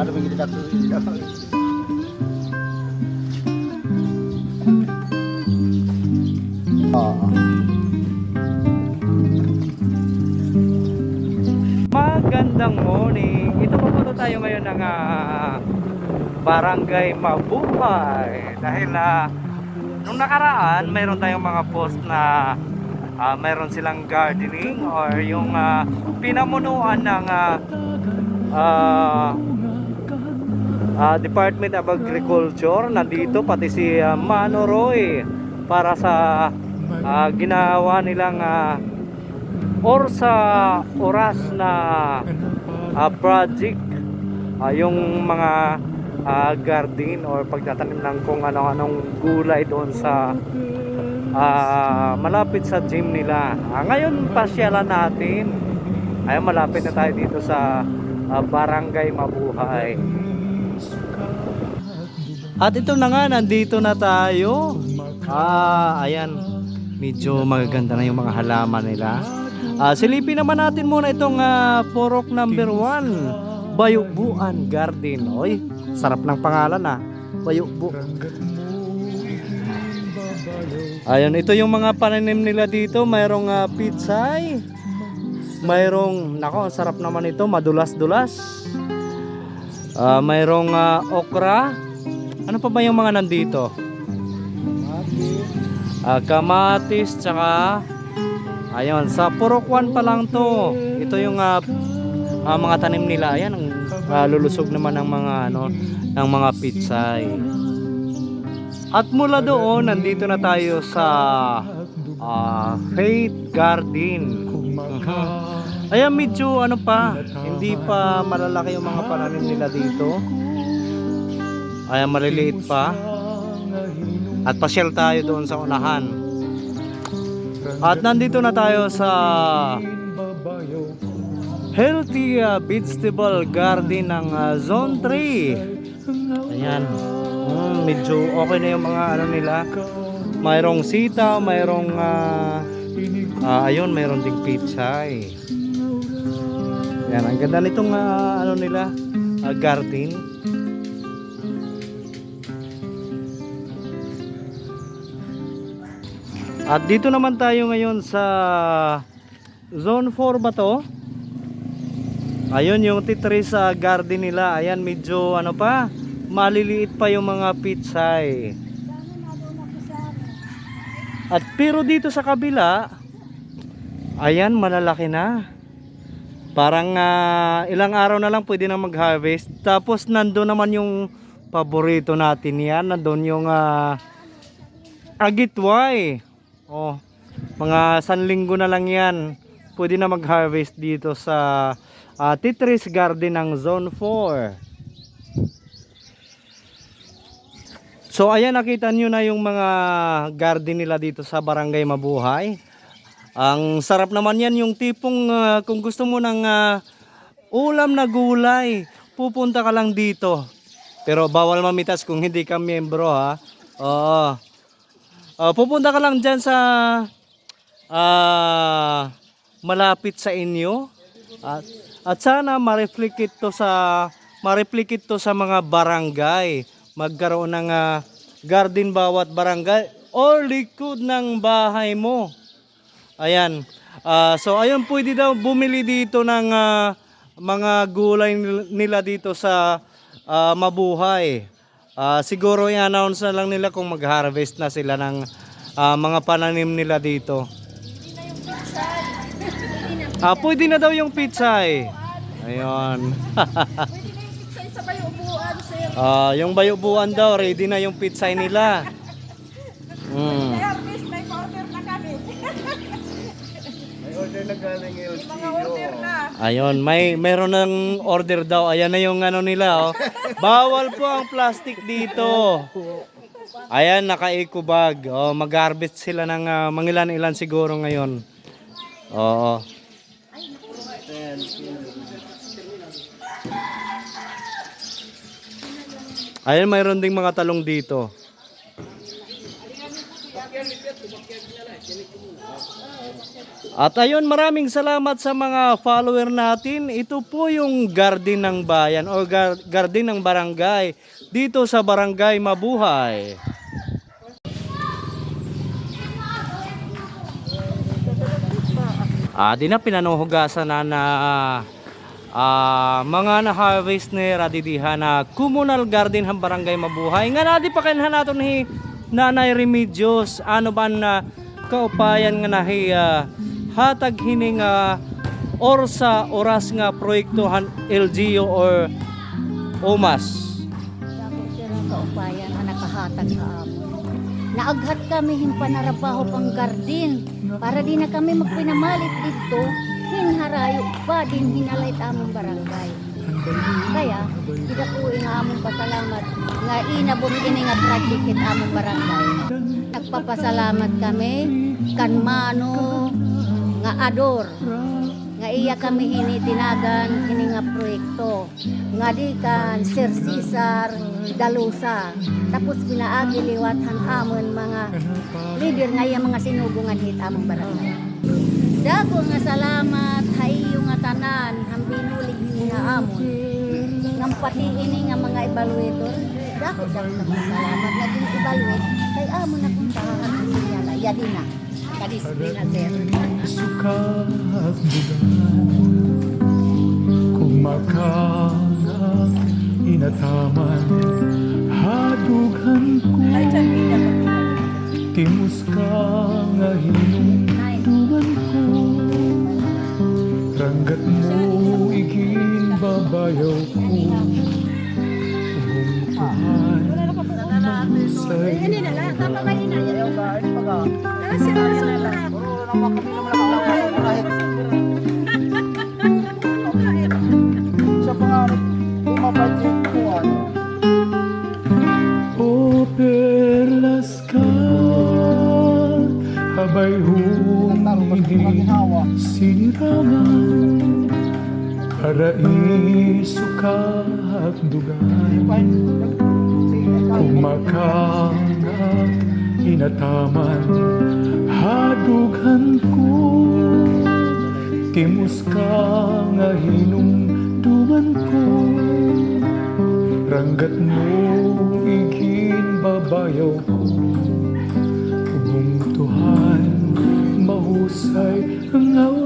Ano ba kita tuloy? Oo. Magandang morning. Ito pupunta tayo ngayon ng ah, Barangay Mabuhay. Dahil na nung nakaraan, mayroon tayong mga post na ah, mayroon silang gardening or yung ah, pinamunuan ng ah, ah, ah, Department of Agriculture nandito pati si ah, Mano Roy para sa ah, ginawa nilang ah, or sa oras na ah, project ah, yung mga ah, garden or pagtatanim ng kung ano-anong gulay doon sa ah, malapit sa gym nila. Ah, ngayon pasyalan natin. Ayun malapit na tayo dito sa ah, Barangay Mabuhay. At ito na nga, nandito na tayo. Ah, ayan. Medyo magaganda na yung mga halaman nila. Ah, silipin naman natin muna itong ah, porok number 1. Bayubuan Garden. Oy, sarap ng pangalan ah. Bayubu. Ayun, ito yung mga pananim nila dito. Mayroong ah, pitsay. Mayroong, nako, sarap naman ito. Madulas-dulas. Ah, mayroong ah, okra. Ano pa ba yung mga nandito? Ah, kamatis, tsaka Ayun, sa Purokwan pa lang to. Ito yung ah, ah, mga tanim nila. Ayan, ang ah, lulusog naman ng mga ano, ng mga pitsay. At mula doon, nandito na tayo sa ah, Faith Garden. Ayan, medyo ano pa, hindi pa malalaki yung mga pananim nila dito. Ayan, maliliit pa. At pasyal tayo doon sa unahan. At nandito na tayo sa Healthy uh, Vegetable Garden ng uh, Zone 3. Ayan. Mm, medyo okay na yung mga ano nila. Mayroong sita, mayroong ah, ah, ayun, mayroong ding pizza eh. Yan, ang ganda nitong ah, ano nila, ah, garden. At dito naman tayo ngayon sa Zone 4 ba to? Ayun yung titri sa garden nila. Ayan medyo ano pa, maliliit pa yung mga pitsay. At pero dito sa kabila, ayan malalaki na. Parang ah, ilang araw na lang pwede na mag-harvest. Tapos nandoon naman yung paborito natin yan. Nandoon yung ah, agitway. Oh, mga sanlinggo na lang yan. Pwede na mag-harvest dito sa ah, Titris Garden ng Zone 4. So ayan nakita nyo na yung mga garden nila dito sa Barangay Mabuhay. Ang sarap naman yan yung tipong ah, kung gusto mo ng ah, ulam na gulay, pupunta ka lang dito. Pero bawal mamitas kung hindi ka miyembro ha. Oo. Ah, pupunta ka lang dyan sa ah, malapit sa inyo. At, at sana ma-reflect ito sa ma-reflect ito sa mga barangay. Magkaroon ng ah, garden bawat barangay or likod ng bahay mo. Ayan. Ah, so ayun pwede daw bumili dito ng ah, mga gulay nil- nila dito sa ah, Mabuhay. Ah, siguro i-announce na lang nila kung mag-harvest na sila ng ah, mga pananim nila dito. Ah, pwede na daw yung pizza eh. Ayun. Sa bayo upuan, sir. Ah, yung bayubuan daw, ready na yung pizza nila. Mm. May order na galing yung Mga order na. Ayun, may meron ng order daw. Ayan na yung ano nila, oh. Bawal po ang plastic dito. Ayan, naka-eco bag. Oh, mag-harvest sila ng ah, mangilan-ilan siguro ngayon. Oo. Ayan, mayroon ding mga talong dito. At ayun, maraming salamat sa mga follower natin. Ito po yung garden ng bayan o gar- garden ng barangay dito sa Barangay Mabuhay. Ah, di na pinanuhugasan na na ah, mga na-harvest ni Radidiha na communal garden ng barangay Mabuhay. Nga na di pa kanhan nato ni Nanay Remedios. Ano ba na kaupayan nga nahi ah, hatag hining ah, or sa oras nga proyekto han LGU or OMAS. Dako sila kaupayan na nakahatag amon. Naaghat kami himpanarabaho pang gardin para di na kami magpinamalit dito hinharayo pa din hinalay among barangay. Kaya, tidak ko nga among pasalamat. Nga inabot ini nga project kit among barangay. Nagpapasalamat kami kan mano nga ador. Nga iya kami hinitinagan kini nga proyekto. Nga di kan Sir Cesar Dalusa. Tapos pinaagi liwathan amon mga leader nga iya mga sinugungan hit among barangay Dako nga salamat hayo nga tanan ang binulig ni nga amon ngam pati ini nga mga evaluator. Dako dako nga salamat. Nga din evaluate kay amon akong tahan siya yadi na. Kadisiplina sir. Sukat bulan. Kumakangak inataman Hadughan ko. Timus ka nga hinungduman ko Ranggat mo igin babayaw ko Umungtuhan Mahusay Hindi na lang. Tama kayo na. Ah, ano. Ka Habay humindi Sinirangan Paraiso ka dugan Kumakangak inataman Hadughan ko Timus ka nga hinungduman ko Ranggat mo igin babayaw mahusay ang